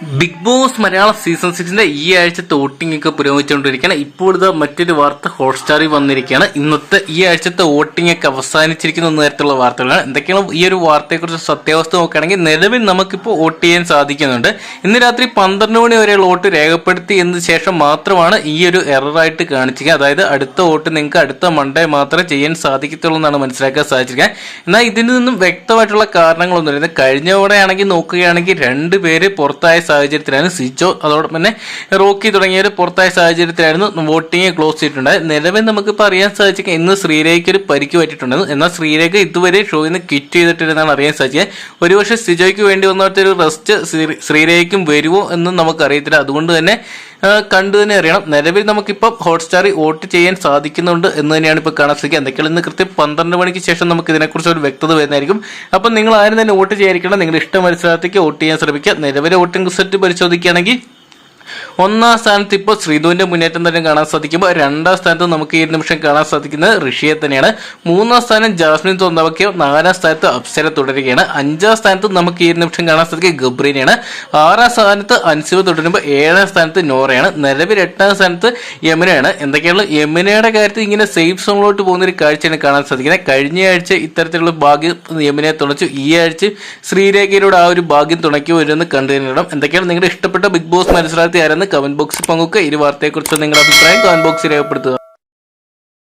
Big Boss Malayalam season സിക്സിന്റെ ഈ ആഴ്ചത്തെ വോട്ടിംഗ് ഒക്കെ പുരോഗമിച്ചുകൊണ്ടിരിക്കുകയാണ്. ഇപ്പോഴത്തെ മറ്റൊരു വാർത്ത ഹോട്ട്സ്റ്റാറിൽ വന്നിരിക്കുകയാണ്. ഇന്നത്തെ ഈ ആഴ്ചത്തെ വോട്ടിംഗ് ഒക്കെ അവസാനിച്ചിരിക്കുന്ന നേരത്തുള്ള വാർത്തകളാണ്. എന്തൊക്കെയാണ് ഈ ഒരു വാർത്തയെക്കുറിച്ച് സത്യാവസ്ഥ നോക്കുകയാണെങ്കിൽ നിലവിൽ നമുക്കിപ്പോൾ വോട്ട് ചെയ്യാൻ സാധിക്കുന്നുണ്ട്. ഇന്ന് രാത്രി പന്ത്രണ്ട് മണി വരെയുള്ള വോട്ട് രേഖപ്പെടുത്തി എന്ന ശേഷം മാത്രമാണ് ഈ ഒരു എററായിട്ട് കാണിച്ചിരിക്കുക അതായത് അടുത്ത വോട്ട് നിങ്ങൾക്ക് അടുത്ത മൺഡേ മാത്രമേ ചെയ്യാൻ സാധിക്കത്തുള്ളൂ എന്നാണ് മനസ്സിലാക്കാൻ സാധിച്ചിരിക്കുക എന്നാൽ ഇതിൽ നിന്നും വ്യക്തമായിട്ടുള്ള കാരണങ്ങളൊന്നുമില്ല. കഴിഞ്ഞ തവണയാണെങ്കിൽ നോക്കുകയാണെങ്കിൽ രണ്ട് പേര് പുറത്തായ സാഹചര്യത്തിലാണ് സിജോ അതോടൊപ്പം തന്നെ റോക്കി തുടങ്ങിയവർ പുറത്തായ സാഹചര്യത്തിലായിരുന്നു വോട്ടിംഗ് ക്ലോസ് ചെയ്തിട്ടുണ്ടായത്. നിലവിൽ നമുക്കിപ്പോൾ അറിയാൻ സാധിച്ചത് ഇന്ന് ശ്രീരേഖയ്ക്ക് ഒരു പരിക്ക് പറ്റിയിട്ടുണ്ടായിരുന്നു. എന്നാൽ ശ്രീരേഖ ഇതുവരെ ഷോയിൽ നിന്ന് ക്വിറ്റ് ചെയ്തിട്ടില്ലെന്നാണ് അറിയാൻ സാധിച്ചത്. ഒരുപക്ഷെ സിജോയ്ക്ക് വേണ്ടി വന്നിട്ട് ഒരു റെസ്റ്റ് ശ്രീരേഖയ്ക്കും വരുമോ എന്നും നമുക്ക് അറിയത്തില്ല അതുകൊണ്ട് തന്നെ കണ്ടു തന്നെ അറിയണം. നിലവിൽ നമുക്കിപ്പോൾ ഹോട്ട്സ്റ്റാറിൽ വോട്ട് ചെയ്യാൻ സാധിക്കുന്നുണ്ട് എന്ന് തന്നെയാണ് ഇപ്പോൾ കാണാൻ സാധിക്കുക. എന്തൊക്കെയാണ് ഇന്ന് കൃത്യം പന്ത്രണ്ട് മണിക്ക് ശേഷം നമുക്ക് ഇതിനെക്കുറിച്ച് ഒരു വ്യക്തത വരുന്നതായിരിക്കും. അപ്പം നിങ്ങൾ ആരും തന്നെ വോട്ട് ചെയ്യാതിരിക്കണം നിങ്ങളുടെ ഇഷ്ട മത്സരത്തേക്ക് വോട്ട് ചെയ്യാൻ ശ്രമിക്കുക. നിലവിലെ വോട്ടിംഗ് റിസൾട്ട് പരിശോധിക്കുകയാണെങ്കിൽ ഒന്നാം സ്ഥാനത്ത് ഇപ്പോൾ ശ്രീധുവിന്റെ മുന്നേറ്റം തന്നെ കാണാൻ സാധിക്കുമ്പോൾ രണ്ടാം സ്ഥാനത്ത് നമുക്ക് ഈ നിമിഷം കാണാൻ സാധിക്കുന്നത് ഋഷിയെ തന്നെയാണ്. മൂന്നാം സ്ഥാനം ജാസ്മിൻ തോന്നവയ്ക്കോ നാലാം സ്ഥാനത്ത് അപ്സര തുടരുകയാണ്. അഞ്ചാം സ്ഥാനത്ത് നമുക്ക് ഈ നിമിഷം കാണാൻ സാധിക്കുക ഗബ്രീനെയാണ്. ആറാം സ്ഥാനത്ത് അൻസിവ തുടരുമ്പോൾ ഏഴാം സ്ഥാനത്ത് നോറയാണ്. നിലവിൽ എട്ടാം സ്ഥാനത്ത് യമുനയാണ്. എന്തൊക്കെയാണ്? യമുനയുടെ കാര്യത്തിൽ ഇങ്ങനെ സേഫ് സോണിലോട്ട് പോകുന്ന ഒരു കാഴ്ചയാണ് കാണാൻ സാധിക്കുന്നത്. കഴിഞ്ഞ ആഴ്ച ഇത്തരത്തിലുള്ള ഭാഗ്യം യമുനയെ തുണച്ചു. ഈ ആഴ്ച ശ്രീരേഖയിലൂടെ ആ ഒരു ഭാഗ്യം തുണക്കി വരുമെന്ന് കണ്ടു എന്തൊക്കെയാണ് നിങ്ങളുടെ ഇഷ്ടപ്പെട്ട ബിഗ് ബോസ് മത്സരാർത്ഥി ആരെന്ന് കമന്റ് ബോക്സിൽ പങ്കുവെക്കുക ഈ വാർത്തയെക്കുറിച്ച് നിങ്ങളുടെ അഭിപ്രായം കമന്റ് ബോക്സിൽ രേഖപ്പെടുത്തുക.